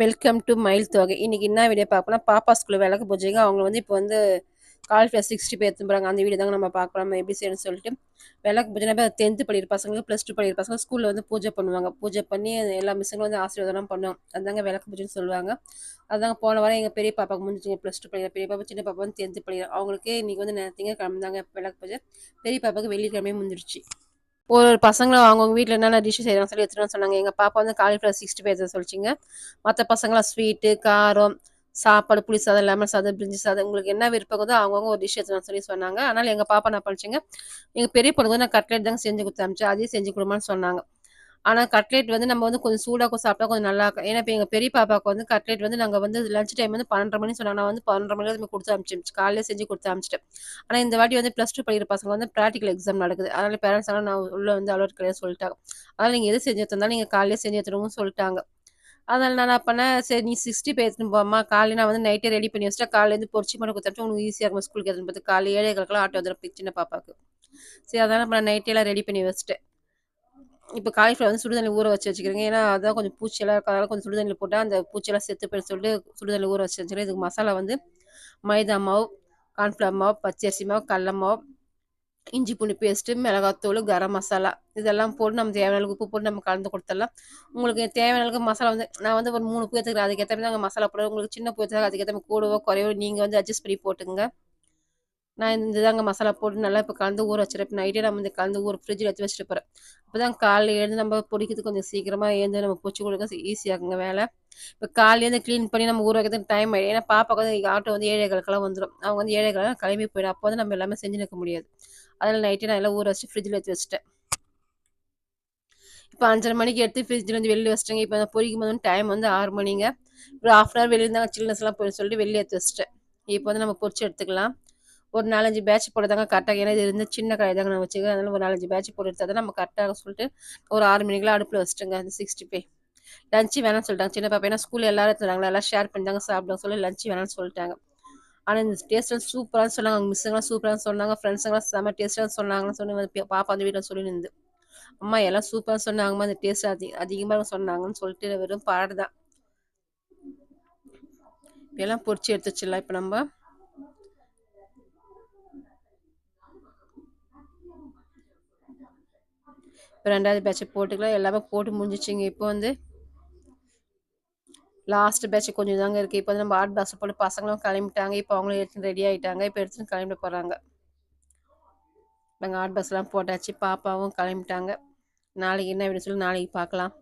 Welcome to மயில் தொகை இன்றைக்கி என்ன வீடியோ பார்க்கணும் பாப்பா ஸ்கூலில் விளக்கு பூஜைங்க அவங்க வந்து இப்போ வந்து காலிஃப்ளவர் சிக்ஸ்டி பேர் எடுத்துன்னு அந்த வீடியோ தாங்க நம்ம பார்க்கலாம் எப்படி செய்யணும்னு சொல்லிட்டு விளக்கு பூஜை டென்த்து படிக்கிற பசங்களுக்கு ப்ளஸ் டூ படிக்கிற பசங்க ஸ்கூலில் வந்து பூஜை பண்ணுவாங்க. பூஜை பண்ணி எல்லா மிஸ்ஸுங்களும் வந்து ஆசீர்வாதம் பண்ணுவாங்க. அதுதாங்க விளக்கு பூஜைன்னு சொல்லுவாங்க. அதுதாங்க போன வாரம் எங்கள் பெரிய பாப்பாக்கு முடிஞ்சுங்க ப்ளஸ் டூ படிக்கிற பெரிய பாப்பா சின்ன பாப்பா வந்து டென்த்து படிக்கிறேன் அவங்களுக்கு இன்றைக்கி வந்து திங்கக்கிழமை தாங்க விளக்கு பூஜை. பெரிய பாப்பாவுக்கு வெள்ளிக்கிழமையே முடிஞ்சிருச்சு. ஒரு ஒரு பசங்களை அவங்கவுங்க வீட்டில் என்னென்ன டிஷ் செய்கிறாங்க சொல்லி எடுத்துகிட்டு சொன்னாங்க. எங்கள் பாப்பா வந்து காலிஃப்ளவர் சிக்ஸ்டி பேர் சொல்லிச்சிங்க. மற்ற பசங்களாம் ஸ்வீட்டு காரம் சாப்பாடு புளி சாதம் லெமன் சாதம் பிரிஞ்சி சாதம் உங்களுக்கு என்ன விருப்பம் அவங்கவுங்க ஒரு டிஷ் எடுத்துன்னு சொல்லி சொன்னாங்க. அதனால் எங்கள் பாப்பா என்ன பண்ணிச்சிங்க எங்கள் பெரிய பொண்ணுக்கு நான் கட்லெட் தாங்க செஞ்சு கொடுத்து அமிச்சு அதையும் செஞ்சு கொடுமான்னு சொன்னாங்க. ஆனால் கட்லெட் வந்து நம்ம வந்து கொஞ்சம் சூடாக சாப்பிட்டா கொஞ்சம் நல்லா இருக்கும். ஏன்னா இப்போ எங்கள் பெரிய பாப்பாவுக்கு வந்து கட்லெட் வந்து நாங்கள் வந்து லஞ்ச் டைம் வந்து பன்னெண்டரை மணி சொன்னாங்க. நான் வந்து பன்னெண்டு மணி நம்ம கொடுத்து அமிச்சிருச்சு காலையில செஞ்சு கொடுத்து அமிச்சிட்டேன் ஆனால் இந்த வாட்டி வந்து ப்ளஸ் டூ படிக்கிற பசங்க வந்து ப்ராக்டிக்கல் எக்ஸாம் நடக்குது. அதனால் பேரண்ட்ஸ் எல்லாம் நான் உள்ளே வந்து அலோட் கிடையாது சொல்லிட்டாங்க. அதனால் நீங்கள் எது செஞ்சு எடுத்திருந்தாலும் நீங்கள் காலையிலே செஞ்சு எடுத்துருவோம்னு சொல்லிட்டாங்க. அதனால் நான் என்ன பண்ணேன்? சரி நீ சிக்ஸ்டி பே எடுத்துன்னு போமா காலையில் நான் வந்து நைட்டே ரெடி பண்ணி வச்சுட்டா காலையிலேருந்து பொறிச்சி மட்டும் கொடுத்தா உங்களுக்கு ஈஸியாக இருக்கும். ஸ்கூலுக்கு எடுத்துன்னு பார்த்து காலையில் ஏழை கலக்கெல்லாம் ஆட்டோ வந்துடும் சின்ன பாப்பாவுக்கு. சரி அதனால் நான் நைட்டெல்லாம் ரெடி பண்ணி வச்சுட்டேன். இப்போ காலிஃப்ளவர் வந்து சுடுதண்ணி ஊற வச்சு வச்சுக்கிறேங்க. ஏன்னா அதான் கொஞ்சம் பூச்சியெல்லாம் இருக்கிறதால கொஞ்சம் சுடுதண்ணியில் போட்டால் அந்த பூச்சியெல்லாம் செத்து போய் சொல்லிட்டு சுடுதண்ணி ஊற வச்சு வச்சுக்கிறேன். இதுக்கு மசாலா வந்து மைதா மாவு கார்ன்ஃப்ளவர் மாவு பச்சரிசி மாவு கடல மாவு இஞ்சி பூண்டு பேஸ்ட்டு மிளகாத்தூள் கரம் மசாலா இதெல்லாம் போட்டு நம்ம தேவையான அளவுக்கு உப்பு போட்டு நம்ம கலந்து கொடுத்துடலாம். உங்களுக்கு தேவையான அளவுக்கு மசாலா வந்து நான் வந்து ஒரு மூணு பூ எடுத்துக்கிறேன். அதுக்கேற்ற மாதிரி நாங்கள் மசாலா போடுறோம் உங்களுக்கு சின்ன பூ எடுத்துக்கிறேன். அதுக்கேற்ற மாதிரி கூடவோ குறையவோ நீங்கள் வந்து அட்ஜஸ்ட் பண்ணி போட்டுங்க நான் இந்த தாங்க மசாலா போட்டு நல்லா இப்போ கலந்து ஊற வச்சுருப்பேன். நைட்டே நம்ம இந்த கலந்து ஊற ஃப்ரிட்ஜில் எடுத்து வச்சுட்டு போகிறேன் அப்போ தான் காலையில் எழுந்து நம்ம பிடிக்கிறதுக்கு கொஞ்சம் சீக்கிரமாக எழுந்து நம்ம பூச்சி கொடுக்க ஈஸியாகுங்க வேலை. இப்போ காலையிலேருந்து க்ளீன் பண்ணி நம்ம ஊற வைக்கிறதுக்கு டைம் ஆகிடும் ஏன்னா பாப்பாவுக்கு வந்து ஆட்டோ வந்து ஏழைகளுக்கெல்லாம் வந்துடும் அவங்க வந்து ஏழைகளுக்கு கிளம்பி போயிடும். அப்போ வந்து நம்ம எல்லாமே செஞ்சு நிற்க முடியாது. அதில் நைட்டே நான் எல்லாம் ஊற வச்சு ஃப்ரிட்ஜில் எடுத்து வச்சுட்டேன். இப்போ அஞ்சரை மணிக்கு எடுத்து ஃப்ரிட்ஜில் வந்து வெளியே வச்சிட்டேங்க. இப்போ அந்த பொரிக்கும் போது டைம் வந்து ஆறு மணிங்க. ஒரு ஆஃப் அன் ஹவர் வெளியே இருந்தாங்க. சில்னஸ்லாம் போய் சொல்லிட்டு வெளியே எடுத்து வச்சுட்டேன். இப்போ வந்து நம்ம பொரிச்சு எடுத்துக்கலாம். ஒரு நாலஞ்சு பேட்ச் போடுறதாங்க கரெக்டாக ஏன்னா இது இருந்து சின்ன கடை தாங்க நான் வச்சுக்கேன் அதனால் ஒரு நாலஞ்சு பேட்ச் போட்டு எடுத்தால் தான் நம்ம கரெக்டாக சொல்லிட்டு ஒரு ஆறு மணிக்கெலாம் அடுப்பில் வச்சுட்டுங்க அந்த சிக்ஸ்டி ஃபைவ் லஞ்சு வேணாம்னு சொல்லிட்டாங்க. சின்ன பாப்பா ஏன்னா ஸ்கூலில் எல்லாரும் எடுத்துறாங்களா எல்லாம் ஷேர் பண்ணி தாங்க சாப்பிடுங்க சொல்லி லஞ்சு வேணாம்னு சொல்லிட்டாங்க. ஆனால் இந்த டேஸ்ட்லாம் சூப்பராக சொன்னாங்க. அவங்க மிஸ்ஸுங்களாம் சூப்பராக சொன்னாங்க. ஃப்ரெண்ட்ஸுங்களாம் செம்ம டேஸ்ட்டாக சொன்னாங்கன்னு சொல்லி பாப்பா அந்த வீட்டில் சொல்லி நின்று அம்மா எல்லாம் சூப்பராக சொன்னாங்கம்மா அந்த டேஸ்ட் அதிக அதிகமாக சொன்னாங்கன்னு சொல்லிட்டு வெறும் பாடு தான் எல்லாம் பொறிச்சு எடுத்து வச்சிடலாம். இப்போ நம்ம இப்போ ரெண்டாவது பேட்சை போட்டுக்கலாம். எல்லாமே போட்டு முடிஞ்சிச்சிங்க. இப்போ வந்து லாஸ்ட் பேட்ச் கொஞ்சம் தாங்க இருக்குது இப்போ வந்து நம்ம ஆட் பாக்ஸ் போட்டு பசங்களும் கிளம்பிட்டாங்க. இப்போ அவங்களும் எடுத்துன்னு ரெடி ஆகிட்டாங்க இப்போ எடுத்துன்னு கிளம்பிட்டு போகிறாங்க நாங்கள் ஆட் பாக்ஸ்லாம் போட்டாச்சு. பாப்பாவும் கிளம்பிட்டாங்க. நாளைக்கு என்ன அப்படின்னு சொல்லி நாளைக்கு பார்க்கலாம்.